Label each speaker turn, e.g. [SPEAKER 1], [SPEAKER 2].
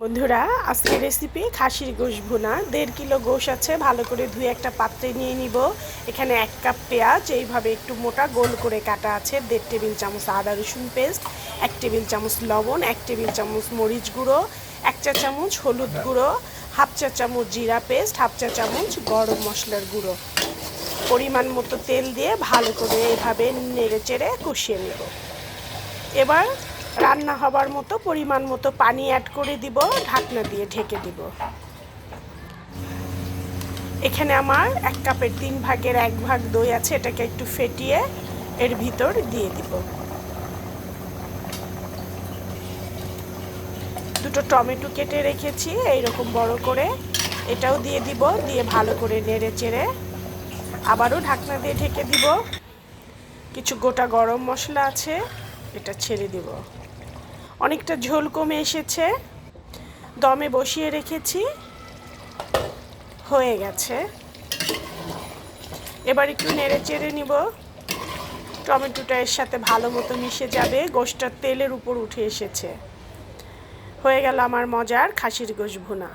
[SPEAKER 1] বন্ধুরা আজকে রেসিপি খাসির গোশ ভুনা। দেড় কিলো গোশ আছে, ভালো করে ধুয়ে একটা পাত্রে নিয়ে নিব। এখানে এক কাপ পেঁয়াজ, এইভাবে একটু মোটা গোল করে কাটা আছে। দেড় টেবিল চামচ আদা রসুন পেস্ট, এক টেবিল চামচ লবণ, এক টেবিল চামচ মরিচ গুঁড়ো, এক চা চামচ হলুদ গুঁড়ো, হাফ চা চামচ জিরা পেস্ট, হাফ চা চামচ গরম মশলার গুঁড়ো। পরিমাণ মতো তেল দিয়ে ভালো করে এভাবে নেড়ে চেড়ে কষিয়ে নেব। এবার রান্না হবার মতো, পরিমাণ মতো পানি অ্যাড করে দিব, ঢাকনা দিয়ে ঢেকে দিব। এখানে আমার এক কাপের তিন ভাগের এক ভাগ দই আছে, এটাকে একটু ফেটিয়ে এর ভিতর দিয়ে দিব। দুটো টমেটো কেটে রেখেছি, এইরকম বড় করে। এটাও দিয়ে দিব, দিয়ে ভালো করে নেড়ে চেড়ে আবারও ঢাকনা দিয়ে ঢেকে দিব। কিছু গোটা গরম মশলা আছে। এটা ছেড়ে দিব। অনেকটা ঝোল কমে এসেছে। দমে বসিয়ে রেখেছি। হয়ে গেছে। এবার একটু নেড়ে চেড়ে নিব। টমেটোটা এর সাথে ভালো মতো মিশে যাবে। গোশটা তেলের উপর উঠে এসেছে। হয়ে গেল আমার মজার খাসির গোশ ভুনা।